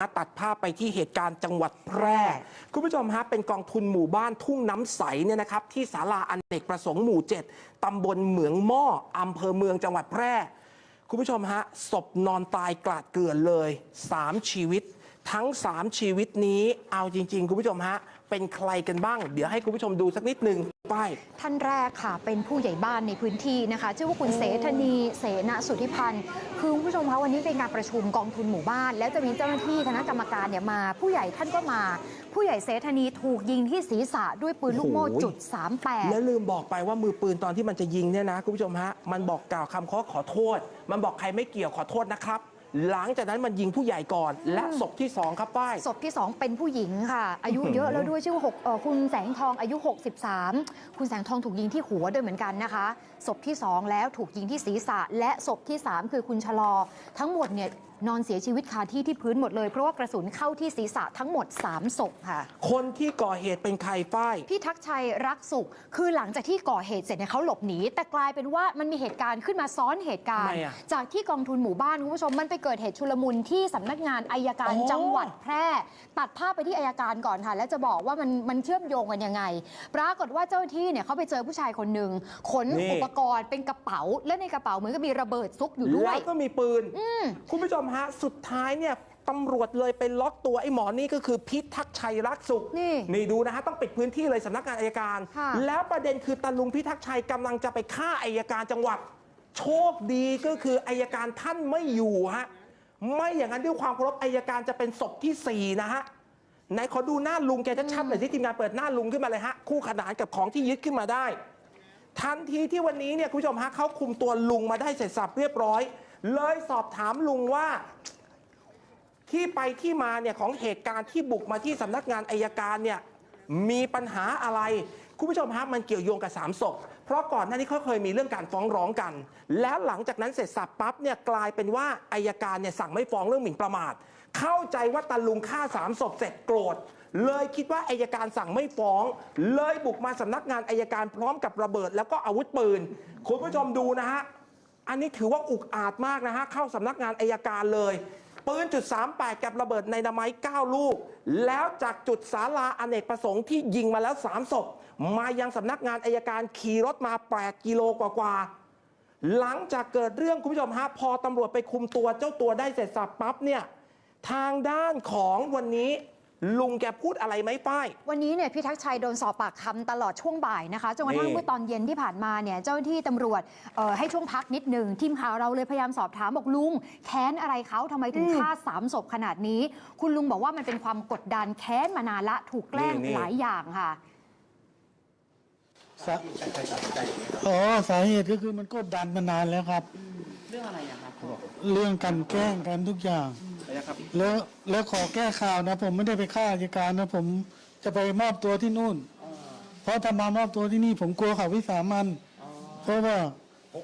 ตัดภาพไปที่เหตุการณ์จังหวัดแพร่ คุณผู้ชมฮะเป็นกองทุนหมู่บ้านทุ่งน้ำใสเนี่ยนะครับที่ศาลาอเนกประสงค์หมู่ 7 ตำบลเหมืองหม้ออำเภอเมืองจังหวัดแพร่ คุณผู้ชมฮะศพนอนตายกลาดเกลื่อนเลย 3 ชีวิต ทั้ง 3 ชีวิตนี้เอาจริง ๆ คุณผู้ชมฮะ เป็นใครกันบ้าง เดี๋ยวให้คุณผู้ชมดูสักนิดหนึ่งป้ายท่านแรกค่ะ เป็นผู้ใหญ่บ้านในพื้นที่นะคะชื่อว่าคุณเสธนีเสนสุทธิพันธ์คือคุณผู้ชมคะวันนี้เป็นการประชุมกองทุนหมู่บ้าน แล้วจะมีเจ้าหน้าที่คณะกรรมการเนี่ยมา ผู้ใหญ่ท่านก็มา ผู้ใหญ่เสธนีถูกยิงที่ศีรษะด้วยปืนลูกโม่โอ้โหจุดแล้ว38ลืมบอกไปว่ามือปืนตอนที่มันจะยิงเนี่ยนะคุณผู้ชมฮะมันบอกกล่าวคำขอขอโทษ มันบอกใครไม่เกี่ยวขอโทษนะครับ หลังจากนั้นมันยิงผู้ใหญ่ก่อน และศพที่สองครับป้าย ศพที่ 2 เป็นผู้หญิงค่ะ อายุเยอะแล้วด้วยชื่อว่าหกเอ่อคุณแสงทองอายุ 63 คุณแสงทองถูกยิงที่หัวด้วยเหมือนกันนะคะ ศพที่ 2 แล้วถูกยิงที่ศีรษะ และศพที่ 3 คือคุณชะลอ ทั้งหมดเนี่ย นอนเสียชีวิตคาที่ที่พื้นหมดเลย เพราะว่ากระสุนเข้าที่ศีรษะทั้งหมด 3 ศพค่ะ คนที่ก่อเหตุเป็นใครป้าย พี่ทักษ์ชัยรักสุข คือหลังจากที่ก่อเหตุเสร็จเนี่ยเขาหลบหนี แต่กลายเป็นว่ามันมีเหตุการณ์ขึ้นมาซ้อนเหตุการทำณ์ไมอะจากที่กองทุนหมู่บ้านคุณผู้ชมมันไปเกิดเหตุชุลมุนที่สำนักงานอายการอ๋อ จังหวัด แพร่ตัดภาพไปที่อายการก่อนค่ะ แล้วจะบอกว่ามันมันเชื่อมโยงกันยังไง ปรากฏว่าเจ้าหน้าที่เนี่ยเขาไปเจอผู้ชายคนหนึ่งขนนี่ อุปกรณ์เป็นกระเป๋า และในกระเป๋าเหมือนกับมีระเบิดซุกอยู่ด้วแล้ยวก็มีปืน คุณผู้ชมฮะ สุดท้ายเนี่ยตำรวจเลยไปล็อกตัวไอ้หมอนี่ก็คือพิทักษ์ชัยรักสุขนี่นี่ดูนะฮะต้องปิดพื้นที่เลยสำนักงานอายการ ค่ะ แล้วประเด็นคือตาลุงพิทักษ์ชัยกำลังจะไปฆ่าอายการจังหวัด โชคดีก็คืออายการท่านไม่อยู่ฮะไม่อย่างนั้นด้วยความเคารพอายการจะเป็นศพที่สี่นะฮะไหนขอดูหน้าลุงแกชัดๆหน่อยที่ทีมงานเปิดหน้าลุงขึ้นมาเลยฮะคู่ขนานกับของที่ยึดขึ้นมาได้ ทันทีที่วันนี้เนี่ยคุณผู้ชมฮะเขาคุมตัวลุงมาได้เสร็จสับเรียบร้อย เลยสอบถามลุงว่าที่ไปที่มาเนี่ยของเหตุการณ์ที่บุกมาที่สำนักงานอายการเนี่ยมีปัญหาอะไร คุณผู้ชมฮะมันเกี่ยวโยงกับสามศพเพราะก่อนหน้านี้เขาเคยมีเรื่องการฟ้องร้องกัน แล้วหลังจากนั้นเสร็จสับปั๊บเนี่ยกลายเป็นว่าอายการเนี่ยสั่งไม่ฟ้องเรื่องหมิ่นประมาท เข้าใจว่าตาลุงฆ่าสามศพเสร็จโกรธ เลยคิดว่าอายการสั่งไม่ฟ้อง เลยบุกมาสำนักงานอายการพร้อมกับระเบิด แล้วก็อาวุธปืน คุณผู้ชมดูนะฮะ อันนี้ถือว่าอุกอาจมากนะฮะ เข้าสำนักงานอายการเลยปืนจุด38 กับระเบิดในนาไม้9ลูก แล้วจากจุดศาลาอเนกประสงค์ที่ยิงมาแล้ว 3 ศพ มายังสำนักงานอายการขี่รถมา 8 กิโลกว่าๆหลังจากเกิดเรื่องคุณผู้ชมฮะพอตำรวจไปคุมตัวเจ้าตัวได้เสร็จสับปั๊บเนี่ย ทางด้านของวันนี้ ลุงแกพูดอะไรไหมป้าย วันนี้เนี่ยพี่ทักษ์ชัยโดนสอบปากคำตลอดช่วงบ่ายนะคะจนกระทั่งนี่ เมื่อตอนเย็นที่ผ่านมาเนี่ยเจ้าหน้าที่ตำรวจเอ่อให้ช่วงพักนิดหนึ่งทีมข่าวเราเลยพยายามสอบถามบอกลุงแค้นอะไรเขาทำไมถึงฆ่าสามศพขนาดนี้ คุณลุงบอกว่ามันเป็นความกดดันแค้นมานานละถูกแกล้งนี่นี่ หลายอย่างค่ะ สาอ๋อสาเหตุก็คือมันกดดันมานานแล้วครับ เรื่องอะไรอะครับพ่อเรื่องกันแกล้งกันทุกอย่าง นะครับแล้วแล้วขอแก้ข่าวนะ ผมไม่ได้ไปฆ่าราชการนะผมจะไปมอบตัวที่นู่น เพราะถ้ามามอบตัวที่นี่ ผมกลัวเขาวิสามันเพราะว่า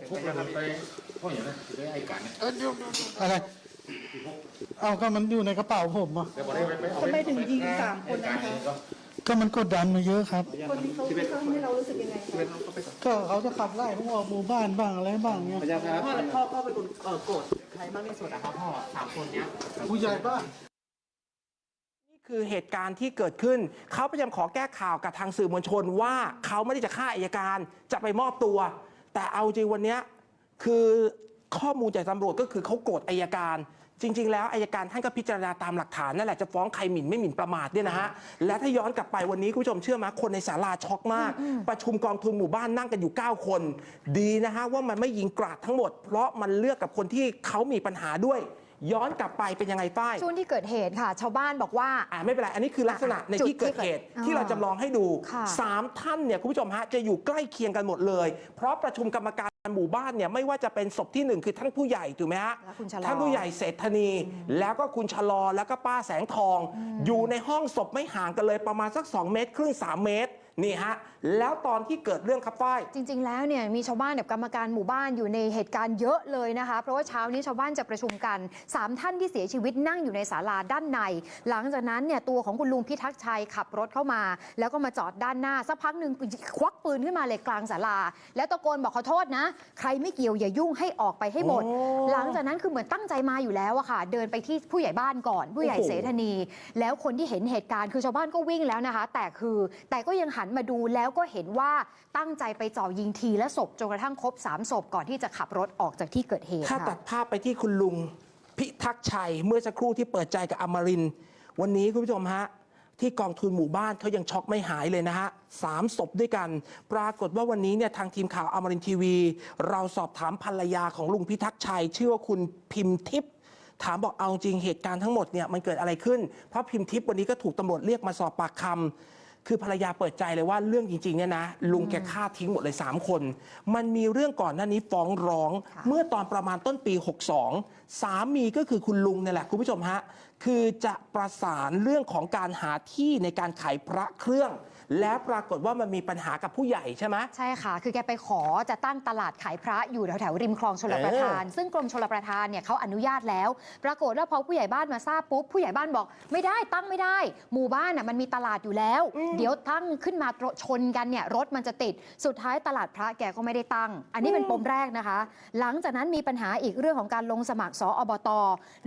พวกเราไปพ่ออย่างนั้นจะได้ไอ้กันเนี่ยอะไรเอาก็มันอยู่ในกระเป๋าผมอะแต่บอกได้ไปเอาทำไมถึงยิงสามคนไอ้นะกันคะ ก็ก็มันกดดันมาเยอะครับ คนที่เขาเขาให้เรารู้สึกยังไงคะ ก็เขาจะขับไล่ผมออกหมู่บ้านบ้างอะไรบ้างเงี้ยพ่อพ่อพ่อเป็นคนเออโกรธใครมากที่สุดอะครับพ่อสามคนเนี้ย ผู้ใหญ่บ้าน นี่คือเหตุการณ์ที่เกิดขึ้น เขาพยายามขอแก้ข่าวกับทางสื่อมวลชนว่าเขาไม่ได้จะฆ่าอายการจะไปมอบตัว แต่เอาจริงวันเนี้ยคือข้อมูลจากตำรวจก็คือเขาโกรธอายการ จริง ๆ แล้วอายการท่านก็พิจารณาตามหลักฐานนั่นแหละจะฟ้องใครหมิ่นไม่หมิ่นประมาทเนี่ยนะฮะและถ้าย้อนกลับไปวันนี้คุณผู้ชมเชื่อไหมคนในศาลาช็อกมาก ประชุมกองทุนหมู่บ้านนั่งกันอยู่ 9 คน ดีนะฮะว่ามันไม่ยิงกราดทั้งหมด เพราะมันเลือกกับคนที่เขามีปัญหาด้วย ย้อนกลับไปเป็นยังไงป้ายช่วงที่เกิดเหตุค่ะ ชาวบ้านบอกว่า อ่าไม่เป็นไร อันนี้คือลักษณะในที่เกิดเหตุจุดที่เกิดที่เราจำลองให้ดูค่ะสามท่านเนี่ยคุณผู้ชมฮะจะอยู่ใกล้เคียงกันหมดเลย เพราะประชุมกรรมการหมู่บ้านเนี่ยไม่ว่าจะเป็นศพที่หนึ่งคือท่านผู้ใหญ่ถูกไหมฮะและคุณชะลอท่านผู้ใหญ่เศรษฐนี แล้วก็คุณชะลอแล้วก็ป้าแสงทอง อยู่ในห้องศพไม่ห่างกันเลยประมาณสัก 2 เมตรครึ่ง3เมตร นี่ฮะแล้วตอนที่เกิดเรื่องครับฝ้ายจริง ๆ แล้วเนี่ยมีชาวบ้านแบบกรรมการหมู่บ้านอยู่ในเหตุการณ์เยอะเลยนะคะ เพราะว่าเช้านี้ชาวบ้านจะประชุมกัน 3 ท่านที่เสียชีวิตนั่งอยู่ในศาลาด้านใน หลังจากนั้นเนี่ยตัวของคุณลุงพิทักษ์ชัยขับรถเข้ามา แล้วก็มาจอดด้านหน้าสักพักหนึ่งควักปืนขึ้นมาเลยกลางศาลา แล้วตะโกนบอกขอโทษนะ ใครไม่เกี่ยวอย่ายุ่งให้ออกไปให้หมดโอ้หลังจากนั้นคือเหมือนตั้งใจมาอยู่แล้วอะค่ะ เดินไปที่ผู้ใหญ่บ้านก่อน ผู้ใหญ่โอ้โหเสธนี แล้วคนที่เห็นเหตุการณ์คือชาวบ้านก็วิ่งแล้วนะคะ แต่คือแต่ก็ยังหันมาดูแล้วก็เห็นว่าตั้งใจไปเจ่อยิงทีละศพจนกระทั่งครบ3ศพก่อนที่จะขับรถออกจากที่เกิดเหตุถ้าค่ะตัดภาพไปที่คุณลุงพิทักษ์ชัย เมื่อสักครู่ที่เปิดใจกับอมรินทร์วันนี้คุณผู้ชมฮะที่กองทุนหมู่บ้านเขายังช็อกไม่หายเลยนะฮะสามศพด้วยกัน ปรากฏว่าวันนี้เนี่ยทางทีมข่าวอมรินทร์ทีวี เราสอบถามภรรยาของลุงพิทักษ์ชัย ชื่อว่าคุณพิมพ์ทิพย์ถามบอกเอาจริงเหตุการณ์ทั้งหมดเนี่ยมันเกิดอะไรขึ้น เพราะพิมพ์ทิพย์วันนี้ก็ถูกตำรวจเรียกมาสอบปากคำ คือภรรยาเปิดใจเลยว่าเรื่องจริงๆเนี่ยนะลุงแกฆ่าทิ้งหมดเลย 3 คน มันมีเรื่องก่อนหน้านี้ฟ้องร้องค่ะเมื่อตอนประมาณต้นปี 62 สามีก็คือคุณลุงเนี่ยแหละคุณผู้ชมฮะคือจะประสานเรื่องของการหาที่ในการขายพระเครื่อง แล้วปรากฏว่ามันมีปัญหากับผู้ใหญ่ใช่ไหม ใช่ค่ะ คือแกไปขอจะตั้งตลาดขายพระอยู่แถวแถวๆริมคลองชลประทาน ซึ่งกรมชลประทานเนี่ยเขาอนุญาตแล้ว ปรากฏว่าพอผู้ใหญ่บ้านมาทราบปุ๊บ ผู้ใหญ่บ้านบอกไม่ได้ตั้งไม่ได้ หมู่บ้านน่ะมันมีตลาดอยู่แล้ว เดี๋ยวตั้งขึ้นมาชนกันเนี่ยรถมันจะติด สุดท้ายตลาดพระแกก็ไม่ได้ตั้ง อันนี้เป็นปมแรกนะคะ หลังจากนั้นมีปัญหาอีกเรื่องของการลงสมัครสอบต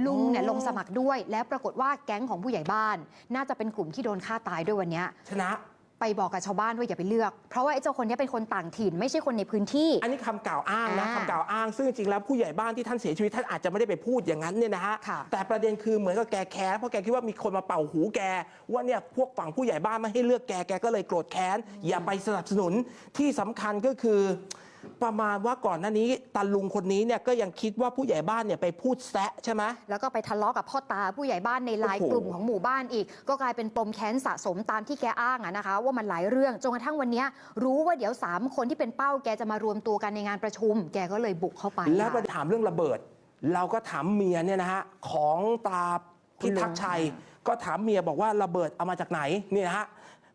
ลุงเนี่ยลงสมัครด้วย แล้วปรากฏว่าแก๊งของผู้ใหญ่บ้าน น่าจะเป็นกลุ่มที่โดนฆ่าตายด้วยวันเนี้ยชนะ ไปบอกกับชาวบ้านว่าอย่าไปเลือก เพราะว่าไอ้เจ้าคนนี้เป็นคนต่างถิ่น ไม่ใช่คนในพื้นที่ อันนี้คำกล่าวอ้างนะอ่าคำกล่าวอ้าง ซึ่งจริงๆแล้วผู้ใหญ่บ้านที่ท่านเสียชีวิตท่านอาจจะไม่ได้ไปพูดอย่างนั้นเนี่ยนะฮะ ค่ะ แต่ประเด็นคือเหมือนกับแกแค้นเพราะแกคิดว่ามีคนมาเป่าหูแก ว่าเนี่ยพวกฝั่งผู้ใหญ่บ้านไม่ให้เลือกแกแกก็เลยโกรธแค้นอย่าไปสนับสนุนที่สำคัญก็คือ ประมาณว่าก่อนหน้านี้ตาลุงคนนี้เนี่ยก็ยังคิดว่าผู้ใหญ่บ้านเนี่ยไปพูดแซะใช่ไหม แล้วก็ไปทะเลาะกับพ่อตาผู้ใหญ่บ้านในไลน์โอ้โห กลุ่มของหมู่บ้านอีก ก็กลายเป็นปมแค้นสะสมตามที่แกอ้างอะนะคะ ว่ามันหลายเรื่องจนกระทั่งวันเนี้ยรู้ว่าเดี๋ยว3คนที่เป็นเป้าแกจะมารวมตัวกันในงานประชุม แกก็เลยบุกเข้าไปแล้วไปค่ะ ถามเรื่องระเบิด เราก็ถามเมียเนี่ยนะฮะของตาพิทักษ์ชัย ก็ถามเมียบอกว่าระเบิดเอามาจากไหนเนี่ยนะฮะ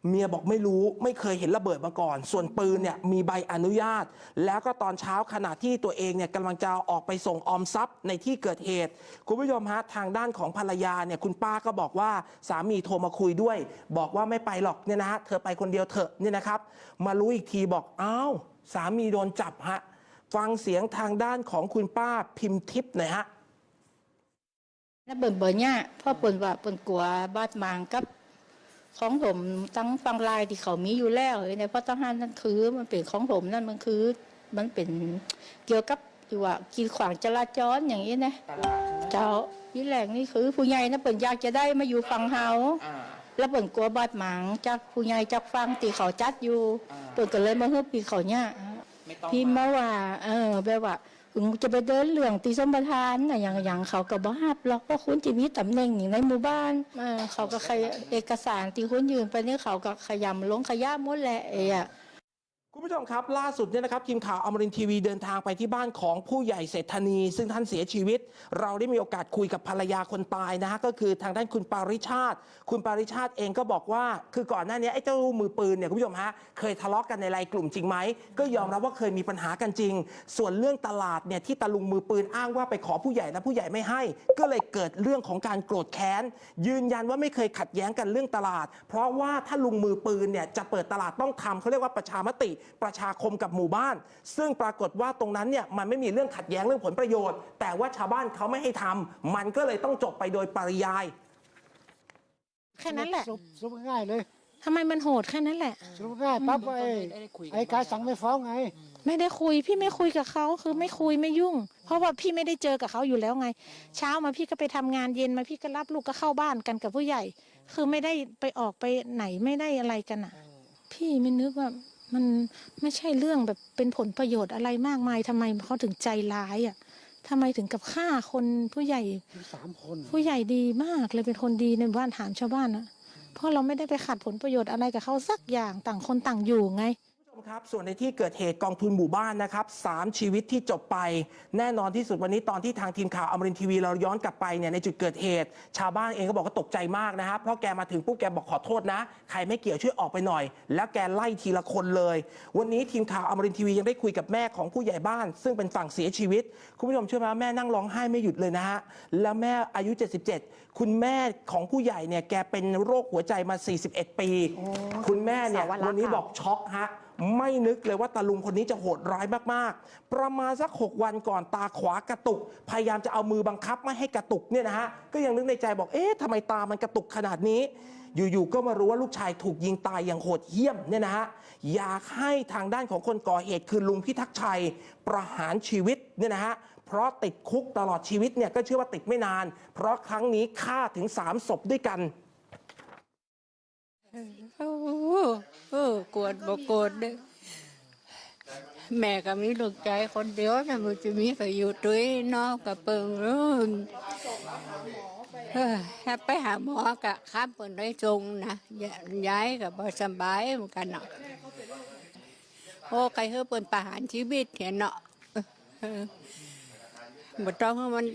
เมียบอกไม่รู้ไม่เคยเห็นระเบิดมาก่อน ส่วนปืนเนี่ยมีใบอนุญาต แล้วก็ตอนเช้าขณะที่ตัวเองเนี่ยกำลังจะออกไปส่งออมทรัพย์ในที่เกิดเหตุ คุณผู้ชมฮะทางด้านของภรรยาเนี่ยคุณป้าก็บอกว่าสามีโทรมาคุยด้วย บอกว่าไม่ไปหรอกเนี่ยนะฮะเธอไปคนเดียวเถอะเนี่ยนะครับ มารู้อีกทีบอกอ้าวสามีโดนจับฮะฟังเสียงทางด้านของคุณป้าพิมพ์ทิพย์หน่อยฮะ แล้วเปิ่นเปิ่นเนี่ยพ่อปนว่าปนกลัวบาดหมางกับ ของผมทั้งฟังลายที่เขามีอยู่แล้วในเพราะทหารนั่นคือ มันเป็นของผมนั่นมันคือ มันเป็นเกี่ยวกับที่ว่ากีดขวางจราจรอย่างนี้นะตลาดใช่ไหมเจ้าที่แหลงนี่คือ ผู้ใหญ่นะเปิ่นอยากจะได้มาอยู่ฝั่งเฮาอ่าแล้วเปิ่นกลัวบาดหมางจากผู้ใหญ่จากฟังตีเขาจัดอยู่อ่าเปิ่นก็เลยมาเฮือปีเขาเนี่ยไม่ต้องพี่มาว่า เออแบบว่า ถึงจะไปเดินเหลืองตีสมประทานน่ะอย่างอย่างเขาก็บ่ฮับหรอกเพราะคุณจะมีตำแหน่งอย่างในหมู่บ้านเออเขาก็ขยเอกสารที่คุณยืนไปนี่เขาก็ขยำลงขยะหมดแหละเอ้อะ คุณผู้ชมครับ ล่าสุดเนี่ยนะครับทีมข่าวอมรินทีวีเดินทางไปที่บ้านของผู้ใหญ่เศรษฐนี ซึ่งท่านเสียชีวิต เราได้มีโอกาสคุยกับภรรยาคนตายนะฮะก็คือทางด้านคุณปาริชาติ คุณปาริชาติเองก็บอกว่า คือก่อนหน้านี้ไอ้เจ้ามือปืนเนี่ยคุณผู้ชมฮะเคยทะเลาะกันในไลน์กลุ่มจริงไหมก็ยอมรับว่าเคยมีปัญหากันจริง ส่วนเรื่องตลาดเนี่ยที่ตาลุงมือปืนอ้างว่าไปขอผู้ใหญ่นะผู้ใหญ่ไม่ให้ ก็เลยเกิดเรื่องของการโกรธแค้นยืนยันว่าไม่เคยขัดแย้งกันเรื่องตลาด เพราะว่าถ้าลุงมือปืนเนี่ยจะเปิดตลาดต้องทำเขาเรียกว่าประชามติประชาคมกับหมู่บ้าน ซึ่งปรากฏว่าตรงนั้นเนี่ยมันไม่มีเรื่องขัดแย้งเรื่องผลประโยชน์ แต่ว่าชาวบ้านเขาไม่ให้ทำมันก็เลยต้องจบไปโดยปริยาย แค่นั้นแหละสรุปสรุปง่ายเลยทำไมมันโหดแค่นั้นแหละสรุปง่ายปั๊บไอ้ได้ได้คุยกันไอ้การสั่งไม่ฟ้องไง ไม่ได้คุยพี่ไม่คุยกับเขาคือไม่คุยไม่ยุ่ง เพราะว่าพี่ไม่ได้เจอกับเขาอยู่แล้วไง เช้ามาพี่ก็ไปทำงานเย็นมาพี่ก็รับลูกก็เข้าบ้านกันกับผู้ใหญ่ คือไม่ได้ไปออกไปไหนไม่ได้อะไรกันอะ พี่ไม่นึกว่า มันไม่ใช่เรื่องแบบเป็นผลประโยชน์อะไรมากมายทำไมเขาถึงใจร้ายอะทำไมถึงกับฆ่าคนผู้ใหญ่สามคนผู้ใหญ่ดีมากเลยเป็นคนดีในบ้านถามชาวบ้านอะเพราะเราไม่ได้ไปขัดผลประโยชน์อะไรกับเขาสักอย่างต่างคนต่างอยู่ไง คุณผู้ชมครับส่วนในที่เกิดเหตุกองทุนหมู่บ้านนะครับสามชีวิตที่จบไป แน่นอนที่สุดวันนี้ตอนที่ทางทีมข่าวอมรินทร์ทีวีเราย้อนกลับไปเนี่ยในจุดเกิดเหตุ ชาวบ้านเองก็บอกว่าตกใจมากนะครับเพราะแกมาถึงปุ๊บแกบอกขอโทษนะ ใครไม่เกี่ยวช่วยออกไปหน่อย แล้วแกไล่ทีละคนเลย วันนี้ทีมข่าวอมรินทร์ทีวียังได้คุยกับแม่ของผู้ใหญ่บ้าน ซึ่งเป็นฝั่งเสียชีวิต คุณผู้ชมเชื่อไหมว่าแม่นั่งร้องไห้ไม่หยุดเลยนะฮะแล้วแม่อายุ 77 คุณแม่ของผู้ใหญ่เนี่ยแกเป็นโรคหัวใจมา 41 ปี คุณแม่เนี่ยสาวรักษ์วันนี้ค่ะบอกช็อกฮะ ไม่นึกเลยว่าตาลุงคนนี้จะโหดร้ายมากๆ ประมาณสัก 6 วันก่อนตาขวากระตุก พยายามจะเอามือบังคับไม่ให้กระตุกเนี่ยนะฮะก็ยังนึกในใจบอกเอ๊ะทำไมตามันกระตุกขนาดนี้ อยู่ๆก็มารู้ว่าลูกชายถูกยิงตายอย่างโหดเหี้ยมเนี่ยนะฮะอยากให้ทางด้านของคนก่อเหตุคือลุงพิทักษ์ชัยประหารชีวิตเนี่ยนะฮะเพราะติดคุกตลอดชีวิตเนี่ยก็เชื่อว่าติดไม่นาน เพราะครั้งนี้ฆ่าถึง3ศพด้วยกัน โอ้โออกวดบ่กวดเด้อแม่ก็มีลูกใจคนเดียวนะมันจะมีใครอยู่ด้วยนอกกับเปิงรุ่นถ้าไปหาหมอกะข้ามเปินได้จงนะย้ายกับบ่สบายเหมือนกันเนาะโอ้ใครเฮอเปินประหารชีวิตเห็นเนาะเออบ่ต้องให้มัน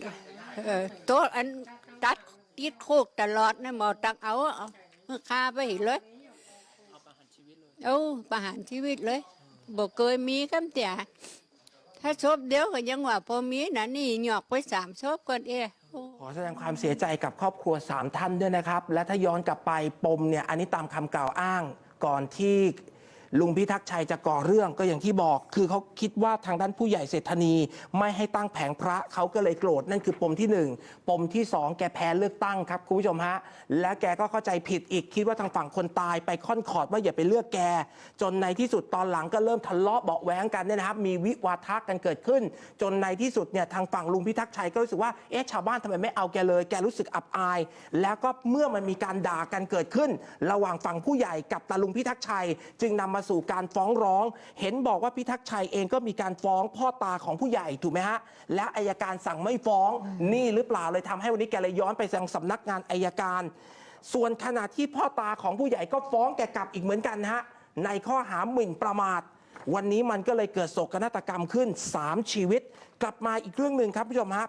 โตะอันตัดติดคุกตลอดนะหมอตักเอา เอาฆ่าไปเลยเอาประหารชีวิตเลยบ่เคยมีคำเตียถ้าชบเดียวก็ยังว่าพอมีนะนี่หยอกไปสามชบก่อนเอ้โอ้ขอแสดงความเสียใจกับครอบครัว3ท่านด้วยนะครับ และถ้าย้อนกลับไปปมเนี่ยอันนี้ตามคำกล่าวอ้างก่อนที่ ลุงพิทักษ์ชัยจะก่อเรื่องก็อย่างที่บอก คือเขาคิดว่าทางด้านผู้ใหญ่เศรษฐนี ไม่ให้ตั้งแผงพระเขาก็เลยโกรธนั่นคือปมที่ 1 ปมที่ 2 แกแพ้เลือกตั้งครับคุณผู้ชมฮะและแกก็เข้าใจผิดอีกคิดว่าทางฝั่งคนตายไปค่อนขอดว่าอย่าไปเลือกแก จนในที่สุดตอนหลังก็เริ่มทะเลาะเบาะแว้งกันเนี่ยนะครับมีวิวาทะกันเกิดขึ้น จนในที่สุดเนี่ยทางฝั่งลุงพิทักษ์ชัยก็รู้สึกว่าเอ๊ะชาวบ้านทำไมไม่เอาแกเลย แกรู้สึกอับอาย แล้วก็เมื่อมันมีการด่ากันเกิดขึ้น ระหว่างฝั่งผู้ใหญ่กับตาลุงพิทักษ์ชัย จึงนำมาสู่การฟ้องร้อง เห็นบอกว่าพิทักษ์ชัยเองก็มีการฟ้องพ่อตาของผู้ใหญ่ถูกไหมฮะ และอายการสั่งไม่ฟ้องนี่หรือเปล่าเลยทำให้วันนี้แกเลยย้อนไปยังสำนักงานอายการ ส่วนขณะที่พ่อตาของผู้ใหญ่ก็ฟ้องแกกลับอีกเหมือนกันนะฮะในข้อหาหมิ่นประมาทวันนี้มันก็เลยเกิดโศกนาฏกรรมขึ้น 3 ชีวิต กลับมาอีกเรื่องหนึ่งครับผู้ชมฮะ